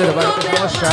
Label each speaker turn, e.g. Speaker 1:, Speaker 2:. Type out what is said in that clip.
Speaker 1: যদি
Speaker 2: বলতে পারো সমস্যা